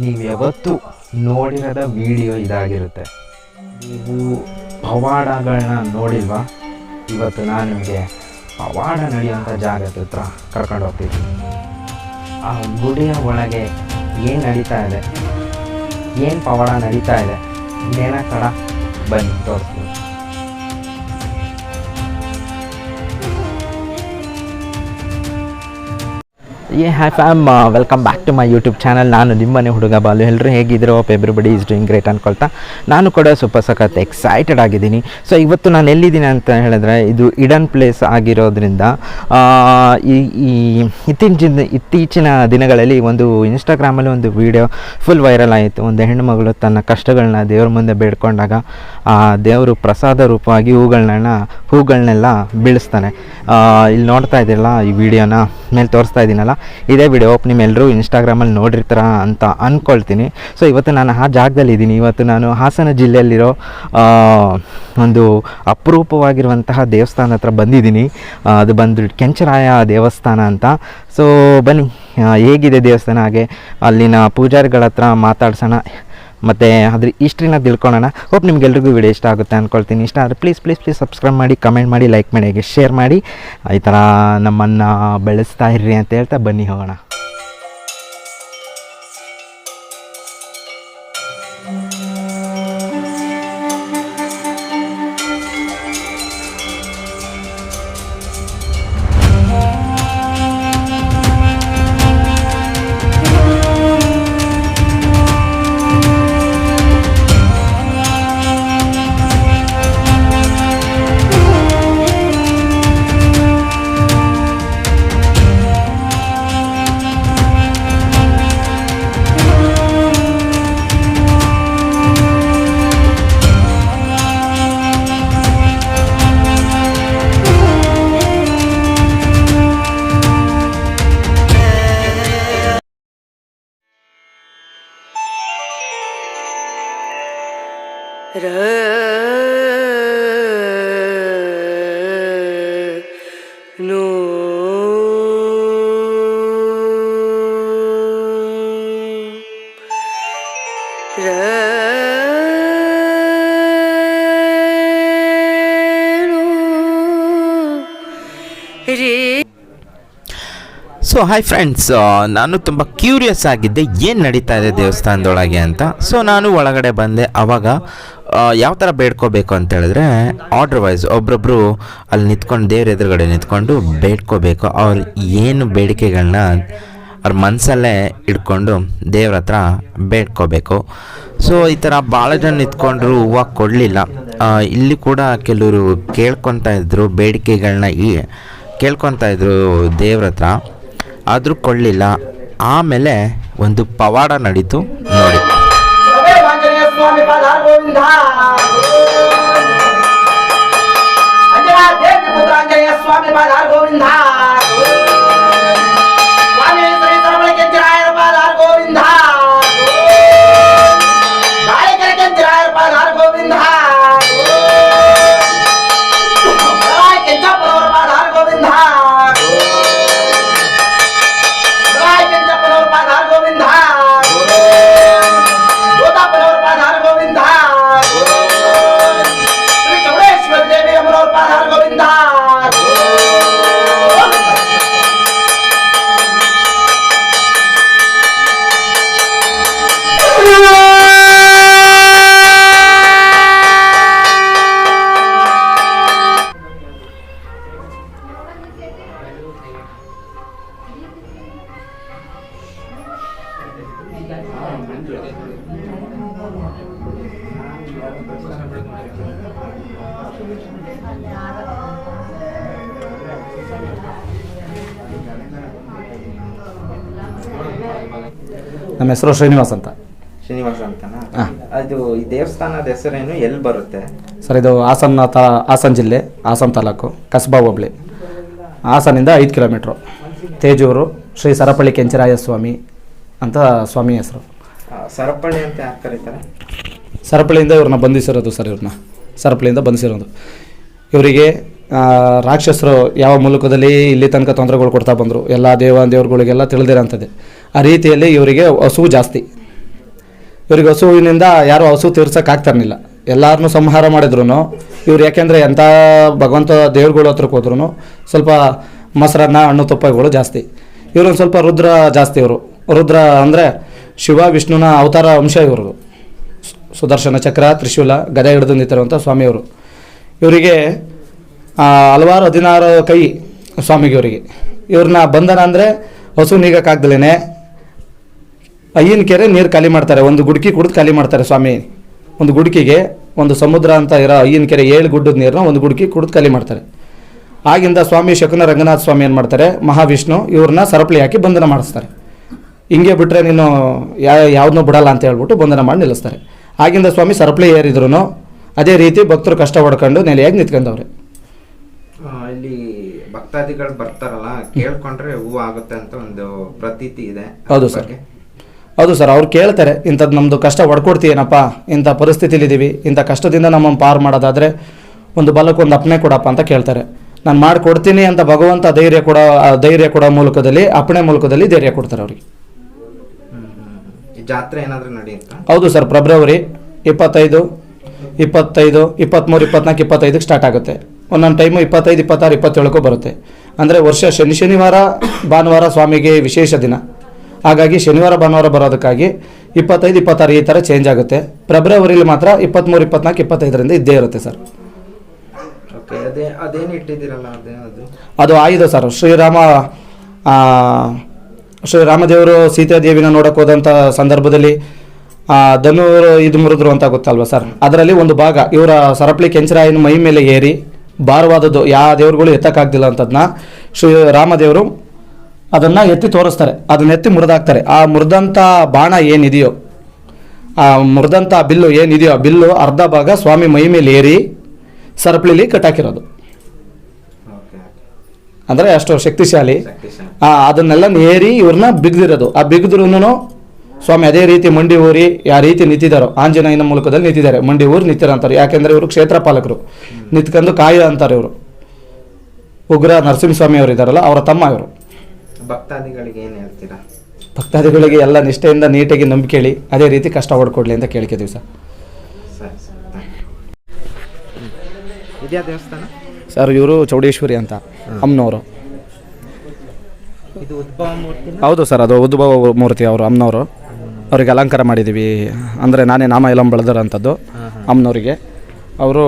ನೀವು ಯಾವತ್ತು ನೋಡಿರದ ವಿಡಿಯೋ ಇದಾಗಿರುತ್ತೆ. ನೀವು ಪವಾಡಗಳನ್ನ ನೋಡಿಲ್ವಾ? ಇವತ್ತು ನಾನು ನಿಮಗೆ ಪವಾಡ ನಡೆಯುವಂಥ ಜಾಗದ ಹತ್ರ ಕರ್ಕೊಂಡು ಹೋಗ್ತಿದ್ದೀನಿ. ಆ ಗುಡಿಯ ಒಳಗೆ ಏನು ನಡೀತಾ ಇದೆ? ಏನು ಪವಾಡ ನಡೀತಾ ಇದೆ? ಇನ್ನೇನ ಕಡ? ಬನ್ನಿ, ತೋರಿಸ್ತೀನಿ. ಏ ಹ್ಯಾ fam welcome back to my YouTube channel ನಾನು ನಿಮ್ಮನೆ ಹುಡುಗ ಬಾಲು. ಎಲ್ಲರೂ ಹೇಗಿದ್ರು ಎಬ್ರಿ ಬಡಿ ಈಸ್ ಡೂಯಿಂಗ್ ಗ್ರೇಟ್ ಅನ್ಕೊಳ್ತಾ. ನಾನು ಕೂಡ ಸೂಪರ್ ಸಖತ್ ಎಕ್ಸೈಟೆಡ್ ಆಗಿದ್ದೀನಿ. ಸೊ ಇವತ್ತು ನಾನು ಎಲ್ಲಿದ್ದೀನಿ ಅಂತ ಹೇಳಿದ್ರೆ, ಇದು ಇಡನ್ ಪ್ಲೇಸ್ ಆಗಿರೋದ್ರಿಂದ ಈ ಈ ಇತ್ತೀಚಿನ ಇತ್ತೀಚಿನ ದಿನಗಳಲ್ಲಿ ಒಂದು ಇನ್ಸ್ಟಾಗ್ರಾಮಲ್ಲಿ ಒಂದು ವಿಡಿಯೋ ಫುಲ್ ವೈರಲ್ ಆಯಿತು. ಒಂದು ಹೆಣ್ಣುಮಗಳು ತನ್ನ ಕಷ್ಟಗಳನ್ನ ದೇವ್ರ ಮುಂದೆ ಬೇಡ್ಕೊಂಡಾಗ, ಆ, ದೇವರು ಪ್ರಸಾದ ರೂಪವಾಗಿ ಹೂಗಳನ್ನ, ಹೂಗಳನ್ನೆಲ್ಲ ಬೀಳಿಸ್ತಾನೆ. ಇಲ್ಲಿ ನೋಡ್ತಾ ಇದ್ದೀರಲ್ಲ ಈ ವಿಡಿಯೋನ ಮೇಲೆ ತೋರಿಸ್ತಾ ಇದ್ದೀನಲ್ಲ. ಇದೇ ವಿಡಿಯೋ ನಿಮ್ಮೆಲ್ಲರೂ ಇನ್ಸ್ಟಾಗ್ರಾಮಲ್ಲಿ ನೋಡಿರ್ತಾರ ಅಂತ ಅಂದ್ಕೊಳ್ತೀನಿ ಸೊ ಇವತ್ತು ನಾನು ಆ ಜಾಗದಲ್ಲಿ ಇದ್ದೀನಿ. ಇವತ್ತು ನಾನು ಹಾಸನ ಜಿಲ್ಲೆಯಲ್ಲಿರೋ ಒಂದು ಅಪರೂಪವಾಗಿರುವಂತಹ ದೇವಸ್ಥಾನ ಹತ್ರ ಬಂದಿದ್ದೀನಿ. ಅದು ಬಂದು ಕೆಂಚರಾಯ ದೇವಸ್ಥಾನ ಅಂತ. ಸೊ ಬನ್ನಿ. ಹೇಗಿದೆ ದೇವಸ್ಥಾನ? ಹಾಗೆ ಅಲ್ಲಿನ ಪೂಜಾರಿಗಳ ಹತ್ರ ಮಾತಾಡ್ಸೋಣ. ಮತ್ತು ಅದ್ರ ಹಿಸ್ಟ್ರಿನ ತಿಳ್ಕೊಳ್ಳೋಣ. ಹೋಪ್ ನಿಮ್ಗೆಲ್ರಿಗೂ ವಿಡಿಯೋ ಇಷ್ಟ ಆಗುತ್ತೆ ಅಂದ್ಕೊಳ್ತೀನಿ ಇಷ್ಟ ಆದರೆ ಪ್ಲೀಸ್ ಪ್ಲೀಸ್ ಪ್ಲೀಸ್ ಸಬ್ಸ್ಕ್ರೈಬ್ ಮಾಡಿ ಕಮೆಂಟ್ ಮಾಡಿ ಲೈಕ್ ಮಾಡಿ ಶೇರ್ ಮಾಡಿ. ಈ ಥರ ನಮ್ಮನ್ನು ಬೆಳೆಸ್ತಾ ಇರ್ರಿ ಅಂತ ಹೇಳ್ತಾ ಬನ್ನಿ ಹೋಗೋಣ. ಸೊ ಹಾಯ್ ಫ್ರೆಂಡ್ಸ್ ನಾನು ತುಂಬ ಕ್ಯೂರಿಯಸ್ ಆಗಿದ್ದೆ ಏನು ನಡೀತಾ ಇದೆ ದೇವಸ್ಥಾನದೊಳಗೆ ಅಂತ. ಸೊ ನಾನು ಒಳಗಡೆ ಬಂದೆ ಆವಾಗ ಯಾವ ಥರ ಬೇಡ್ಕೋಬೇಕು ಅಂತ ಹೇಳಿದ್ರೆ ಆರ್ಡ್ರ್ ವೈಸ್ ಒಬ್ರೊಬ್ರು ಅಲ್ಲಿ ನಿಂತ್ಕೊಂಡು, ದೇವ್ರ ಎದುರುಗಡೆ ನಿಂತ್ಕೊಂಡು ಬೇಡ್ಕೋಬೇಕು. ಅವ್ರು ಏನು ಬೇಡಿಕೆಗಳನ್ನ ಅವ್ರ ಮನಸ್ಸಲ್ಲೇ ಇಟ್ಕೊಂಡು ದೇವ್ರ ಹತ್ರ ಬೇಡ್ಕೋಬೇಕು. ಸೊ ಈ ಥರ ಭಾಳ ಜನ ನಿಂತ್ಕೊಂಡ್ರು, ಹೂವು ಕೊಡಲಿಲ್ಲ. ಇಲ್ಲಿ ಕೂಡ ಕೆಲವರು ಕೇಳ್ಕೊತಾ ಇದ್ದರು ಬೇಡಿಕೆಗಳನ್ನ ಈ ಕೇಳ್ಕೊತಾ ಇದ್ದರು ದೇವ್ರ ಹತ್ರ. ಆದರೂ ಕೊಡಲಿಲ್ಲ. ಆಮೇಲೆ ಒಂದು ಪವಾಡ ನಡೀತು ನೋಡಿ. ನಮ್ಮ ಹೆಸರು ಶ್ರೀನಿವಾಸ್ ಅಂತ. ಶ್ರೀನಿವಾಸ ಅಂತನಾ? ಅದು ಈ ದೇವಸ್ಥಾನದ ಹೆಸರೇನು ಎಲ್ಲಿ ಬರುತ್ತೆ? ಸರ್ ಇದು ಹಾಸನ ತಾ ಹಾಸನ ಜಿಲ್ಲೆ ಹಾಸನ ತಾಲೂಕು ಕಸ್ಬಾ ಹೋಬಳಿ. ಹಾಸನಿಂದ ಐದು ಕಿಲೋಮೀಟ್ರು. ತೇಜೂರು ಶ್ರೀ ಸರಪಳ್ಳಿ ಕೆಂಚರಾಯ ಸ್ವಾಮಿ ಅಂತ ಸ್ವಾಮಿ ಹೆಸರು. ಸರಪಳ್ಳಿ ಅಂತ ಯಾಕೆ ಕರೀತಾರೆ? ಸರಪಳಿಯಿಂದ ಇವ್ರನ್ನ ಬಂಧಿಸಿರೋದು ಸರ್ ಇವ್ರನ್ನ. ಸರಪಳಿಯಿಂದ ಬಂಧಿಸಿರೋದು. ಇವರಿಗೆ ರಾಕ್ಷಸರು ಯಾವ ಮೂಲಕದಲ್ಲಿ ಇಲ್ಲಿ ತನಕ ತೊಂದರೆಗಳು ಕೊಡ್ತಾ ಬಂದರು, ಎಲ್ಲ ದೇವ ದೇವ್ರುಗಳಿಗೆಲ್ಲ ತಿಳಿದಿರೋಂಥದ್ದೇ ಆ ರೀತಿಯಲ್ಲಿ ಇವರಿಗೆ ಹಸುವು ಜಾಸ್ತಿ. ಇವರಿಗೆ ಹಸುವಿನಿಂದ ಯಾರು ಹಸು ತೀರ್ಸೋಕ್ಕಾಗ್ತಿರ್ಲಿಲ್ಲ ಎಲ್ಲರನ್ನೂ ಸಂಹಾರ ಮಾಡಿದ್ರು ಇವ್ರು ಯಾಕೆಂದರೆ ಎಂಥ ಭಗವಂತ ದೇವ್ರುಗಳ ಹತ್ರಕ್ಕೆ ಹೋದ್ರೂ ಸ್ವಲ್ಪ ಮೊಸರನ್ನ, ಹಣ್ಣು ತುಪ್ಪಗಳು ಜಾಸ್ತಿ. ಇವರು ಸ್ವಲ್ಪ ರುದ್ರ ಜಾಸ್ತಿ ಇವರು. ರುದ್ರ ಅಂದರೆ ಶಿವ, ವಿಷ್ಣುನ ಅವತಾರ ಅಂಶ ಇವ್ರದ್ದು ಸು- ಸುದರ್ಶನ ಚಕ್ರ, ತ್ರಿಶೂಲ, ಗದೆ ಹಿಡಿದು ನಿಂತಿರುವಂಥ ಸ್ವಾಮಿಯವರು. ಇವರಿಗೆ ಹಲವಾರು ಹದಿನಾರು ಕೈ ಸ್ವಾಮಿಗೆ ಇವರಿಗೆ. ಇವ್ರನ್ನ ಬಂಧನ ಅಂದರೆ ಹಸು ನೀಗಕ್ಕಾಗ್ದಲೇ ಅಯ್ಯನ ಕೆರೆ ನೀರು ಖಾಲಿ ಮಾಡ್ತಾರೆ, ಒಂದು ಗುಡ್ಕಿ ಕುಡಿದು ಖಾಲಿ ಮಾಡ್ತಾರೆ ಸ್ವಾಮಿ. ಒಂದು ಗುಡ್ಕಿಗೆ ಒಂದು ಸಮುದ್ರ ಅಂತ ಇರೋ ಅಯ್ಯನ ಕೆರೆ ಏಳು ಗುಡ್ಡದ ನೀರನ್ನ ಒಂದು ಗುಡ್ಕಿ ಕುಡಿದು ಖಾಲಿ ಮಾಡ್ತಾರೆ. ಆಗಿಂದ ಸ್ವಾಮಿ ಶಕುನ ರಂಗನಾಥ ಸ್ವಾಮಿ ಏನು ಮಾಡ್ತಾರೆ, ಮಹಾವಿಷ್ಣು ಇವ್ರನ್ನ ಸರಪಳಿ ಹಾಕಿ ಬಂಧನ ಮಾಡಿಸ್ತಾರೆ. ಹಿಂಗೆ ಬಿಟ್ಟರೆ ನೀನು ಯಾವ ಯಾವ್ದನ್ನೂ ಬಿಡಲ್ಲ ಅಂತ ಹೇಳ್ಬಿಟ್ಟು ಬಂಧನ ಮಾಡಿ ನಿಲ್ಲಿಸ್ತಾರೆ. ಆಗಿಂದ ಸ್ವಾಮಿ ಸರಪಳಿ ಏರಿದ್ರು ಅದೇ ರೀತಿ ಭಕ್ತರು ಕಷ್ಟ ಹೊಡ್ಕೊಂಡು ನೆಲೆಯಾಗಿ ನಿಂತ್ಕೊಂಡವ್ರೆ. ಇಲ್ಲಿ ಭಕ್ತಾದಿಗಳು ಬರ್ತಾರಲ್ಲ ಕೇಳ್ಕೊಂಡ್ರೆ ಹೂವು ಆಗುತ್ತೆ ಅಂತ ಒಂದು ಪ್ರತೀತಿ ಇದೆ ಹೌದು ಸರ್. ಹೌದು ಸರ್ ಅವ್ರು ಕೇಳ್ತಾರೆ ಇಂಥದ್ದು ನಮ್ಮದು ಕಷ್ಟ ಹೊಡ್ಕೊಡ್ತೀಯೇನಪ್ಪ ಇಂಥ ಪರಿಸ್ಥಿತಿಲಿದ್ದೀವಿ ಇಂಥ ಕಷ್ಟದಿಂದ ನಮ್ಮನ್ನು ಪಾರು ಮಾಡೋದಾದರೆ ಒಂದು ಬಲಕ್ಕೆ ಒಂದು ಅಪ್ಪಣೆ ಕೊಡಪ್ಪ ಅಂತ ಕೇಳ್ತಾರೆ. ನಾನು ಮಾಡಿಕೊಡ್ತೀನಿ ಅಂತ ಭಗವಂತ ಧೈರ್ಯ ಕೊಡೋ ಧೈರ್ಯ ಕೊಡೋ ಮೂಲಕದಲ್ಲಿ ಅಪ್ಪಣೆ ಮೂಲಕದಲ್ಲಿ ಧೈರ್ಯ ಕೊಡ್ತಾರೆ ಅವ್ರಿಗೆ. ಜಾತ್ರೆ ಏನಾದ್ರೂ ನಡೆಯುತ್ತಾ? ಹೌದು ಸರ್ ಫೆಬ್ರವರಿ ಇಪ್ಪತ್ತೈದು ಇಪ್ಪತ್ತೈದು ಇಪ್ಪತ್ತ್ಮೂರು ಇಪ್ಪತ್ನಾಲ್ಕು ಇಪ್ಪತ್ತೈದಕ್ಕೆ ಸ್ಟಾರ್ಟ್ ಆಗುತ್ತೆ. ಒಂದೊಂದು ಟೈಮು ಇಪ್ಪತ್ತೈದು ಇಪ್ಪತ್ತಾರು ಇಪ್ಪತ್ತೇಳಕ್ಕೂ ಬರುತ್ತೆ. ಅಂದರೆ ವರ್ಷ ಶನಿ ಶನಿವಾರ ಭಾನುವಾರ ಸ್ವಾಮಿಗೆ ವಿಶೇಷ ದಿನ. ಹಾಗಾಗಿ ಶನಿವಾರ ಭಾನುವಾರ ಬರೋದಕ್ಕಾಗಿ ಇಪ್ಪತ್ತೈದು ಇಪ್ಪತ್ತಾರು ಈ ಥರ ಚೇಂಜ್ ಆಗುತ್ತೆ. ಫೆಬ್ರವರಿಲಿ ಮಾತ್ರ ಇಪ್ಪತ್ತ್ಮೂರು ಇಪ್ಪತ್ನಾಲ್ಕು ಇಪ್ಪತ್ತೈದರಿಂದ ಇದ್ದೇ ಇರುತ್ತೆ ಸರ್. ಓಕೆ ಅದೇ ಅದೇನು ಇಟ್ಟಿದ್ದೀರಲ್ಲ ಅದೇ ಅದು? ಅದು ಆಯುಧ ಸರ್ ಶ್ರೀರಾಮ ಆ, ಶ್ರೀರಾಮದೇವರು ಸೀತಾದೇವಿನ ನೋಡಕ್ಕೆ ಹೋದಂಥ ಸಂದರ್ಭದಲ್ಲಿ ಧನು ಇದು ಮುರಿದ್ರು ಅಂತ ಗೊತ್ತಲ್ವಾ ಸರ್? ಅದರಲ್ಲಿ ಒಂದು ಭಾಗ ಇವರ ಸರಪಳಿ ಕೆಂಚರಾಯನ ಮೈ ಮೇಲೆ ಏರಿ ಭಾರವಾದದ್ದು ಯಾವ ದೇವ್ರುಗಳು ಎತ್ತಕ್ಕಾಗ್ದಿಲ್ಲ ಅಂತದನ್ನ ಶ್ರೀ ರಾಮದೇವರು ಅದನ್ನು ಎತ್ತಿ ತೋರಿಸ್ತಾರೆ. ಅದನ್ನ ಎತ್ತಿ ಮುರಿದಾಕ್ತಾರೆ. ಆ ಮುರಿದಂಥ ಬಾಣ ಏನಿದೆಯೋ ಆ ಮುರಿದಂಥ ಬಿಲ್ಲು ಏನಿದೆಯೋ ಆ ಬಿಲ್ಲು ಅರ್ಧ ಭಾಗ ಸ್ವಾಮಿ ಮೈ ಮೇಲೆ ಏರಿ ಸರಪಳಿಲಿ ಕಟ್ಟಾಕಿರೋದು. ಅಂದರೆ ಅಷ್ಟು ಶಕ್ತಿಶಾಲಿ. ಆ, ಅದನ್ನೆಲ್ಲ ಏರಿ ಇವ್ರನ್ನ ಬಿಗ್ದಿರೋದು. ಆ ಬಿಗ್ದ್ರೂ ಸ್ವಾಮಿ ಅದೇ ರೀತಿ ಮಂಡಿ ಊರಿ ಯಾವ ರೀತಿ ನಿಂತಿದ್ದಾರೋ ಆಂಜನೇಯನ ಮೂಲಕದಲ್ಲಿ ನಿಂತಿದ್ದಾರೆ. ಮಂಡಿ ಊರು ನಿಂತಿರ ಅಂತಾರೆ. ಯಾಕೆಂದ್ರೆ ಇವರು ಕ್ಷೇತ್ರ ಪಾಲಕರು. ನಿಂತ್ಕೊಂಡು ಕಾಯ ಅಂತಾರೆ ಇವರು. ಉಗ್ರ ನರಸಿಂಹಸ್ವಾಮಿ ಅವರು ಇದ್ದಾರಲ್ಲ ಅವರ ತಮ್ಮ ಇವರು. ಭಕ್ತಾದಿಗಳಿಗೆ ಏನು ಹೇಳ್ತೀರಾ? ಭಕ್ತಾದಿಗಳಿಗೆ ಎಲ್ಲ ನಿಷ್ಠೆಯಿಂದ ನೀಟಾಗಿ ನಂಬಿಕೆ ಹೇಳಿ ಅದೇ ರೀತಿ ಕಷ್ಟ ಹೊಡ್ಕೊಡ್ಲಿ ಅಂತ ಕೇಳಿಕೆ ಸರಿ. ಇದ್ಯಾ ದೇವಸ್ಥಾನ? ಸರ್ ಇವರು ಚೌಡೇಶ್ವರಿ ಅಂತ ಅಮ್ಮನವರು. ಇದು ಉದ್ಭವ ಮೂರ್ತಿ ಹೌದು ಸರ್ ಅದು ಉದ್ಭವ ಮೂರ್ತಿ ಅವರು ಅಮ್ಮನವರು. ಅವರಿಗೆ ಅಲಂಕಾರ ಮಾಡಿದ್ದೀವಿ ಅಂದರೆ ನಾನೇ ನಾಮ ಇಲಂ ಬೆಳೆದಿರೋಂಥದ್ದು ಅಮ್ಮನವರಿಗೆ. ಅವರು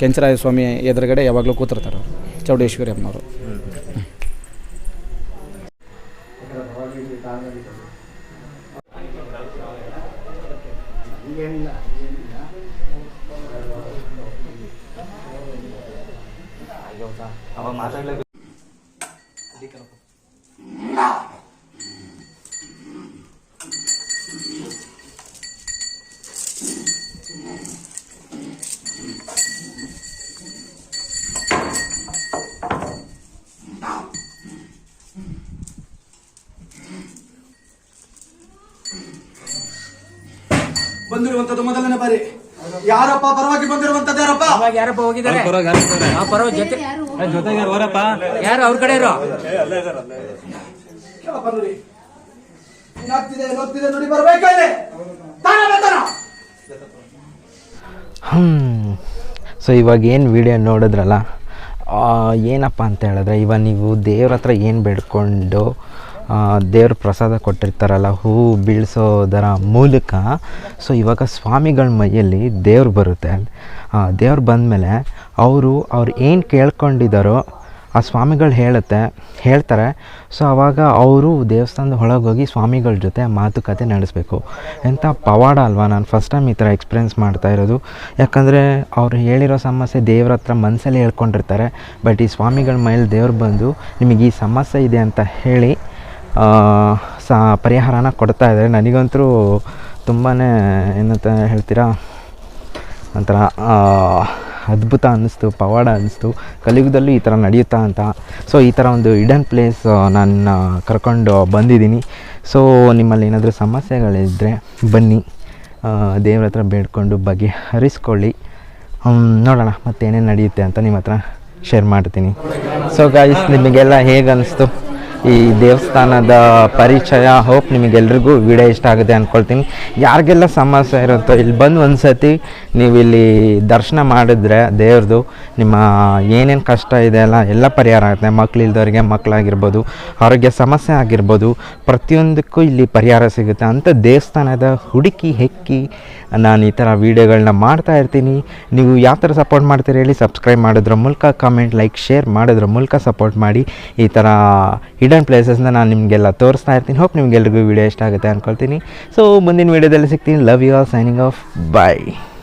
ಕೆಂಚರಾಯ ಸ್ವಾಮಿ ಎದುರುಗಡೆ ಯಾವಾಗಲೂ ಕೂತಿರ್ತಾರೆ ಅವರು ಚೌಡೇಶ್ವರಿ ಅಮ್ಮನವರು. ಬಂದಿರುವಂತದ್ದು ಮೊದಲನೇ ಬಾರಿ. ಯಾರಪ್ಪ ಪರವಾಗಿ ಬಂದಿರುವಂತದ್ದು? ಯಾರಪ್ಪ ಅವಾಗ ಯಾರಪ್ಪ ಹೋಗಿದ್ದಾರೆ? ಆ ಪರವ ಜೊತೆ ಯಾರು ಅವ್ರ ಕಡೆ ಇರೋ? ಹ್ಮ್. ಸೊ ಇವಾಗ ಏನು ವಿಡಿಯೋ ನೋಡಿದ್ರಲ್ಲ? ಆ, ಏನಪ್ಪ ಅಂತ ಹೇಳಿದ್ರೆ ಇವಾಗ ನೀವು ದೇವ್ರ ಹತ್ರ ಏನು ಬೇಡ್ಕೊಂಡು ದೇವ್ರ ಪ್ರಸಾದ ಕೊಟ್ಟಿರ್ತಾರಲ್ಲ ಹೂವು ಬೀಳಿಸೋದರ ಮೂಲಕ. ಸೊ ಇವಾಗ ಸ್ವಾಮಿಗಳ ಮೈಯಲ್ಲಿ ದೇವ್ರು ಬರುತ್ತೆ. ದೇವ್ರು ಬಂದಮೇಲೆ ಅವರು ಅವ್ರು ಏನು ಕೇಳ್ಕೊಂಡಿದ್ದಾರೋ ಆ ಸ್ವಾಮಿಗಳು ಹೇಳುತ್ತೆ, ಹೇಳ್ತಾರೆ. ಸೊ ಆವಾಗ ಅವರು ದೇವಸ್ಥಾನದ ಒಳಗೋಗಿ ಸ್ವಾಮಿಗಳ ಜೊತೆ ಮಾತುಕತೆ ನಡೆಸಬೇಕು. ಎಂಥ ಪವಾಡ ಅಲ್ವಾ? ನಾನು ಫಸ್ಟ್ ಟೈಮ್ ಈ ಥರ ಎಕ್ಸ್ಪೀರಿಯೆನ್ಸ್ ಮಾಡ್ತಾ ಇರೋದು. ಯಾಕಂದರೆ ಅವ್ರು ಹೇಳಿರೋ ಸಮಸ್ಯೆ ದೇವ್ರ ಹತ್ರ ಮನಸ್ಸಲ್ಲಿ ಹೇಳ್ಕೊಂಡಿರ್ತಾರೆ. ಬಟ್ ಈ ಸ್ವಾಮಿಗಳ ಮೈಲಿ ದೇವ್ರು ಬಂದು, ನಿಮಗೆ ಈ ಸಮಸ್ಯೆ ಇದೆ ಅಂತ ಹೇಳಿ ಆ, ಸ ಪರಿಹಾರನ ಕೊಡ್ತಾ ಇದ್ದಾರೆ. ನನಗಂತೂ ತುಂಬಾ ಏನಂತ ಹೇಳ್ತೀರಾ? ಒಂಥರ ಅದ್ಭುತ ಅನ್ನಿಸ್ತು ಪವಾಡ ಅನ್ನಿಸ್ತು. ಕಲಿಯುಗದಲ್ಲೂ ಈ ಥರ ನಡೆಯುತ್ತಾ ಅಂತ. ಸೊ ಈ ಥರ ಒಂದು ಇಡನ್ ಪ್ಲೇಸ್ ನಾನು ಕರ್ಕೊಂಡು ಬಂದಿದ್ದೀನಿ. ಸೊ ನಿಮ್ಮಲ್ಲಿ ಏನಾದರೂ ಸಮಸ್ಯೆಗಳಿದ್ದರೆ ಬನ್ನಿ. ದೇವ್ರ ಹತ್ರ ಬೇಡ್ಕೊಂಡು ಬಗೆಹರಿಸ್ಕೊಳ್ಳಿ. ಹರಿಸ್ಕೊಳ್ಳಿ ನೋಡೋಣ ಮತ್ತೇನೇನು ನಡೆಯುತ್ತೆ ಅಂತ ನಿಮ್ಮ ಹತ್ರ ಶೇರ್ ಮಾಡ್ತೀನಿ. ಸೊ ಗಾಯ್ಸ್ ನಿಮಗೆಲ್ಲ ಹೇಗೆ ಅನ್ನಿಸ್ತು ಈ ದೇವಸ್ಥಾನದ ಪರಿಚಯ ಹೋಪ್ ನಿಮಗೆಲ್ರಿಗೂ ವಿಡಿಯೋ ಇಷ್ಟ ಆಗುತ್ತೆ ಅಂದ್ಕೊಳ್ತೀನಿ ಯಾರಿಗೆಲ್ಲ ಸಮಸ್ಯೆ ಇರುತ್ತೋ ಇಲ್ಲಿ ಬಂದು ಒಂದು ಸತಿ ನೀವು ಇಲ್ಲಿ ದರ್ಶನ ಮಾಡಿದ್ರೆ ದೇವ್ರದ್ದು ನಿಮ್ಮ ಏನೇನು ಕಷ್ಟ ಇದೆ ಅಲ್ಲ ಎಲ್ಲ ಪರಿಹಾರ ಆಗುತ್ತೆ. ಮಕ್ಕಳಿಲ್ದವ್ರಿಗೆ ಮಕ್ಕಳಾಗಿರ್ಬೋದು ಆರೋಗ್ಯ ಸಮಸ್ಯೆ ಆಗಿರ್ಬೋದು, ಪ್ರತಿಯೊಂದಕ್ಕೂ ಇಲ್ಲಿ ಪರಿಹಾರ ಸಿಗುತ್ತೆ. ಅಂಥ ದೇವಸ್ಥಾನದ ಹುಡುಕಿ ಹೆಕ್ಕಿ ನಾನು ಈ ಥರ ವೀಡಿಯೋಗಳನ್ನ ಮಾಡ್ತಾ ಇರ್ತೀನಿ. ನೀವು ಯಾವ ಥರ ಸಪೋರ್ಟ್ ಮಾಡ್ತೀರಿ ಹೇಳಿ ಸಬ್ಸ್ಕ್ರೈಬ್ ಮಾಡೋದ್ರ ಮೂಲಕ ಕಮೆಂಟ್ ಲೈಕ್ ಶೇರ್ ಮಾಡಿದ್ರ ಮೂಲಕ ಸಪೋರ್ಟ್ ಮಾಡಿ. ಈ ಥರ ಹಿಡನ್ ಪ್ಲೇಸಸ್ನ ನಾನು ನಿಮಗೆಲ್ಲ ತೋರಿಸ್ತಾ ಇರ್ತೀನಿ. ಹೋಪ್ ನಿಮಗೆಲ್ರಿಗೂ ವಿಡಿಯೋ ಇಷ್ಟ ಆಗುತ್ತೆ ಅಂದ್ಕೊಳ್ತೀನಿ ಸೊ ಮುಂದಿನ ವೀಡಿಯೋದಲ್ಲಿ ಸಿಗ್ತೀನಿ. Love you all signing off bye